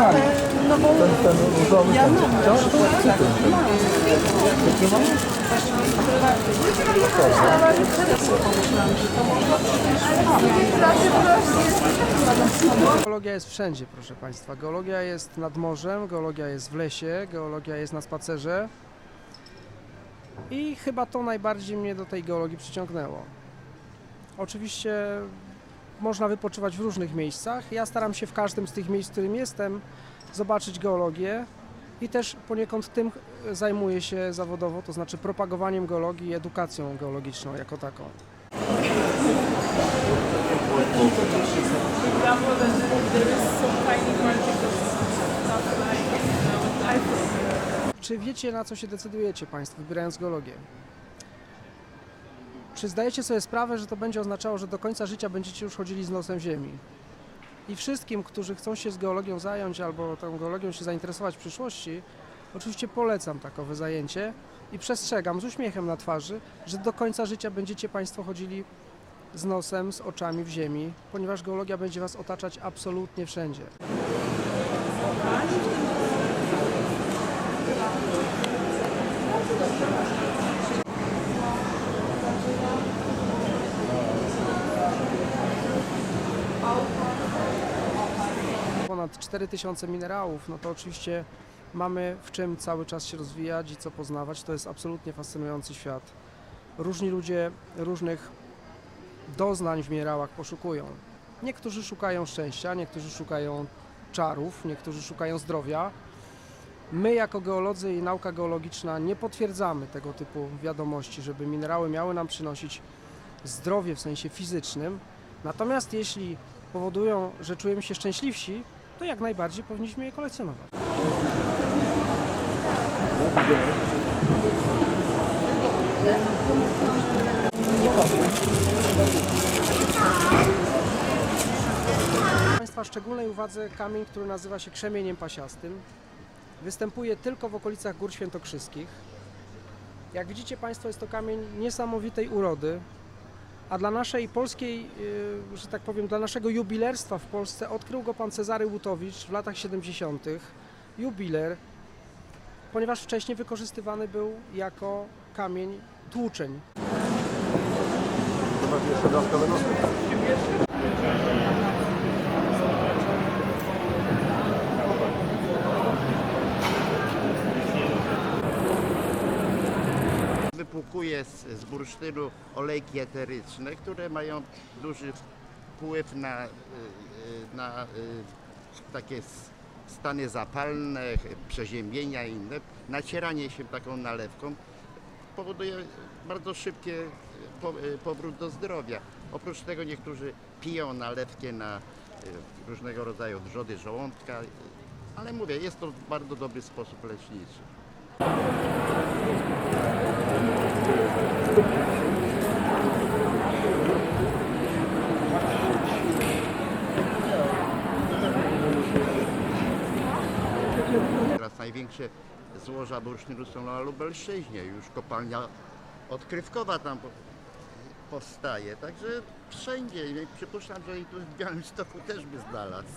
No bo Ten różowy, ja ten, mam na to. Takie mam? Geologia jest wszędzie, proszę Państwa. Geologia jest nad morzem, geologia jest w lesie, geologia jest na spacerze. I chyba to najbardziej mnie do tej geologii przyciągnęło. Oczywiście można wypoczywać w różnych miejscach. Ja staram się w każdym z tych miejsc, w którym jestem, zobaczyć geologię i też poniekąd tym zajmuję się zawodowo, to znaczy propagowaniem geologii i edukacją geologiczną jako taką. Czy wiecie, na co się decydujecie Państwo, wybierając geologię? Czy zdajecie sobie sprawę, że to będzie oznaczało, że do końca życia będziecie już chodzili z nosem ziemi? I wszystkim, którzy chcą się z geologią zająć albo tą geologią się zainteresować w przyszłości, oczywiście polecam takowe zajęcie i przestrzegam z uśmiechem na twarzy, że do końca życia będziecie Państwo chodzili z nosem, z oczami w ziemi, ponieważ geologia będzie Was otaczać absolutnie wszędzie. Ponad 4000 minerałów, no to oczywiście mamy w czym cały czas się rozwijać i co poznawać. To jest absolutnie fascynujący świat. Różni ludzie różnych doznań w minerałach poszukują. Niektórzy szukają szczęścia, niektórzy szukają czarów, niektórzy szukają zdrowia. My jako geolodzy i nauka geologiczna nie potwierdzamy tego typu wiadomości, żeby minerały miały nam przynosić zdrowie w sensie fizycznym. Natomiast jeśli powodują, że czujemy się szczęśliwsi, to jak najbardziej powinniśmy je kolekcjonować. Państwa szczególnej uwadze kamień, który nazywa się krzemieniem pasiastym. Występuje tylko w okolicach Gór Świętokrzyskich. Jak widzicie Państwo, jest to kamień niesamowitej urody, a dla naszej polskiej, y, że tak powiem, dla naszego jubilerstwa w Polsce odkrył go pan Cezary Łutowicz w latach 70. Jubiler, ponieważ wcześniej wykorzystywany był jako kamień tłuczeń. Chyba dodatkowe Wypłukuje z, z bursztynu olejki eteryczne, które mają duży wpływ na, y, y, na y, takie stany zapalne, przeziębienia i inne. Nacieranie się taką nalewką powoduje bardzo szybkie po, powrót do zdrowia. Oprócz tego niektórzy piją nalewkę na różnego rodzaju wrzody żołądka, ale mówię, jest to bardzo dobry sposób leczniczy. Teraz największe złoża bursztynu są na Lubelszczyźnie. Już kopalnia odkrywkowa tam po- powstaje. Także wszędzie. Przypuszczam, że i tu w Białymstoku też by znalazł.